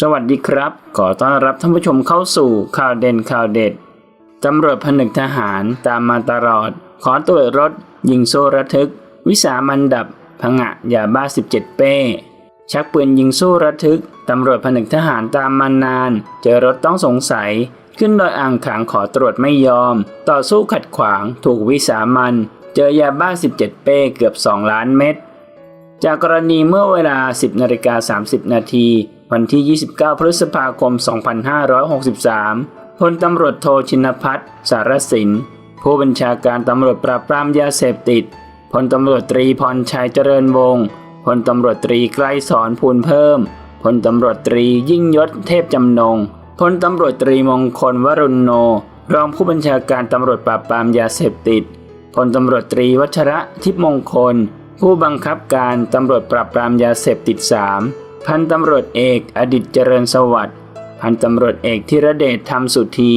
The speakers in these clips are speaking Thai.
สวัสดีครับ ขอต้อนรับท่านผู้ชมเข้าสู่ข่าวเด่นข่าวเด็ด ตำรวจผนึกทหารตามมาตลอด ขอตรวจรถ ยิงโซ่ระทึก วิสามันดับผงะยาบ้า 17 เป้ ชักปืนยิงสู้ระทึก ตำรวจผนึกทหารตามมานาน เจอรถต้องสงสัย ขึ้นดอยอ่างขางขอตรวจไม่ยอม ต่อสู้ขัดขวางถูกวิสามันเจอยาบ้า 17 เป้เกือบ 2 ล้านเม็ดจากกรณีเมื่อเวลา 10นาฬิกา30 นาที วันที่ 29 พฤษภาคม 2563 พลตำรวจโทชินพัฒน์สารสิน ผู้บัญชาการตำรวจปราบปรามยาเสพติด พลตำรวจตรีพรชัยเจริญวงศ์พลตำรวจตรีไกรสอนภูลเพิ่ม พลตำรวจตรียิ่งยศเทพจำนง พลตำรวจตรีมงคลวรุณโน รองผู้บัญชาการตำรวจปราบปรามยาเสพติด พลตำรวจตรีวัชระทิพมงคล ผู้บังคับการตำรวจปราบปรามยาเสพติด 3 พันตำรวจเอกอดิตเจริญสวัสดิ์พันตำรวจเอกธีรเดชธรรมสุธี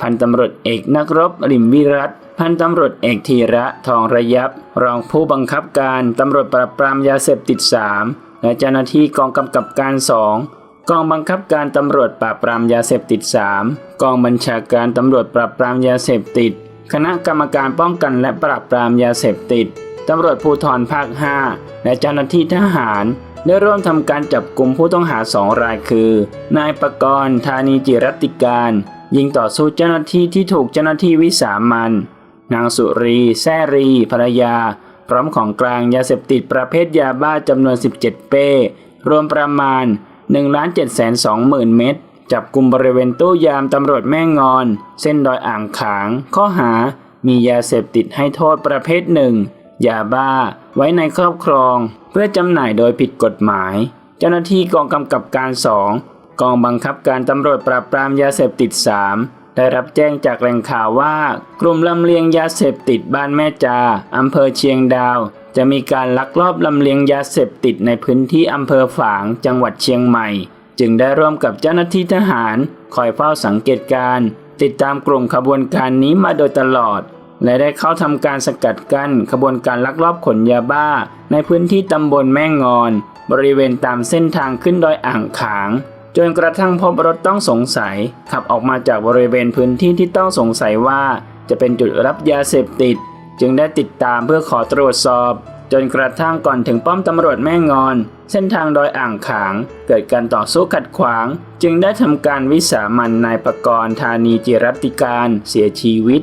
พันตำรวจเอกนักรบริมวิรัตพันตำรวจเอกธีระทองระยับ รองผู้บังคับการตำรวจปราบปรามยาเสพติด 3 และเจ้าหน้าที่กองกำกับการ 2 กองบังคับการตำรวจปราบปรามยาเสพติด 3 กองบัญชาการตำรวจปราบปรามยาเสพติด คณะกรรมการป้องกันและปราบปรามยาเสพติดตำรวจภูธรภาค 5 และเจ้าหน้าที่ทหาร ได้ร่วมทำการจับกลุ่มผู้ต้องหาสองรายคือ นายประกรณ์ธานีจิรติการ ยิงต่อสู้เจ้าหน้าที่ที่ถูกเจ้าหน้าที่วิสามันนางสุรี แซรี ภรรยา พร้อมของกลางยาเสพติดประเภทยาบ้าจำนวน 17 เป้ รวมประมาณ 1 7 2 0 0 0 0เม็ดจับกลุ่มบริเวณตู้ยามตำรวจแม่งอน เส้นดอยอ่างขาง ข้อหา มียาเสพติดให้โทษประเภทหนึ่งยาบ้า ไว้ในครอบครอง เพื่อจำหน่ายโดยผิดกฎหมาย เจ้าหน้าที่กองกำกับการสองกองบังคับการตำรวจปราบปรามยาเสพติด 3 ได้รับแจ้งจากแหล่งข่าวว่า กลุ่มลำเลียงยาเสพติดบ้านแม่จาอำเภอเชียงดาว จะมีการลักลอบลำเลียงยาเสพติดในพื้นที่อำเภอฝาง จังหวัดเชียงใหม่ จึงได้ร่วมกับเจ้าหน้าที่ทหาร คอยเฝ้าสังเกตการติดตามกลุ่มขบวนการนี้มาโดยตลอด และได้เข้าทำการสกัดกั้นขบวนการลักลอบขนยาบ้า ในพื้นที่ตำบลแม่งอน บริเวณตามเส้นทางขึ้นดอยอ่างขาง จนกระทั่งพบรถต้องสงสัย ขับออกมาจากบริเวณพื้นที่ที่ต้องสงสัยว่า จะเป็นจุดรับยาเสพติด จึงได้ติดตามเพื่อขอตรวจสอบ จนกระทั่งก่อนถึงป้อมตำรวจแม่งอน เส้นทางดอยอ่างขาง เกิดการต่อสู้ขัดขวาง จึงได้ทำการวิสามันนายประกรณ์ธานีจิรัตติการ เสียชีวิต